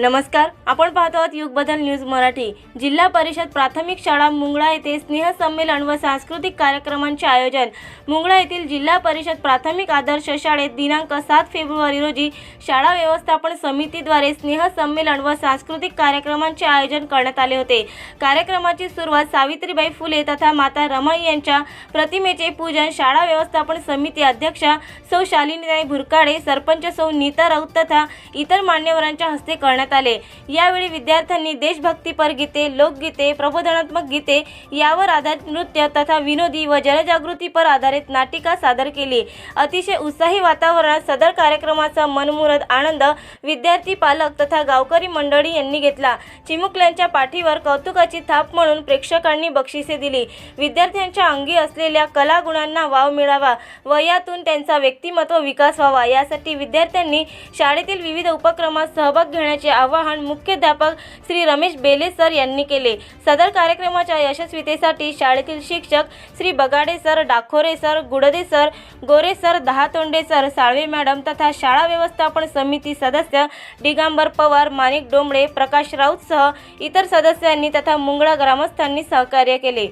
नमस्कार आपण पाहतो आहोत युग बदल न्यूज मराठी. जिल्हा परिषद प्राथमिक शाळा मुंगळा येथे स्नेह संमेलन व सांस्कृतिक कार्यक्रमांचे आयोजन. मुंगळा येथील जिल्हा परिषद प्राथमिक आदर्श शाळेत दिनांक सात फेब्रुवारी रोजी शाळा व्यवस्थापन समितीद्वारे स्नेह संमेलन व सांस्कृतिक कार्यक्रमांचे आयोजन करण्यात आले होते. कार्यक्रमाची सुरुवात सावित्रीबाई फुले तथा माता रमाई यांच्या प्रतिमेचे पूजन शाळा व्यवस्थापन समिती अध्यक्षा सौ शालिनीताई भुरकाडे सरपंच सौ नीता राऊत तथा इतर मान्यवरांच्या हस्ते करण्यात करण्यात आले. यावेळी विद्यार्थ्यांनी देशभक्तीपर गीते लोकगीते प्रबोधनात्मक गीते यावर आधारित नृत्य तथा विनोदी व जनजागृतीपर आधारित नाटिका सादर केली. अतिशय उत्साही वातावरणात सदर कार्यक्रमाचा मनमुरद आनंद विद्यार्थी पालक तथा गावकरी मंडळी यांनी घेतला. चिमुकल्यांच्या पाठीवर कौतुकाची थाप म्हणून प्रेक्षकांनी बक्षिसे दिली. विद्यार्थ्यांच्या अंगी असलेल्या कलागुणांना वाव मिळावा व यातून त्यांचा व्यक्तिमत्व विकास व्हावा यासाठी विद्यार्थ्यांनी शाळेतील विविध उपक्रमात सहभाग घेण्याचे आवाहन मुख्याध्यापक श्री रमेश बेले सर यांनी केले. सदर कार्यक्रमाच्या यशस्वीतेसाठी शाळेतील शिक्षक Shri Bagade sir Dakhore sir Gudade sir Gore sir Dahatonde sir Salve madam तथा शाळा व्यवस्थापन समिती सदस्य दिगंबर पवार माणिक डोंबळे प्रकाश राऊतसह इतर सदस्यांनी तथा मुंगळा ग्रामस्थांनी सहकार्य केले.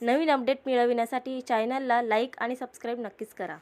नवीन अपडेट मिळविण्यासाठी चॅनलला लाईक आणि सबस्क्राईब नक्कीच करा.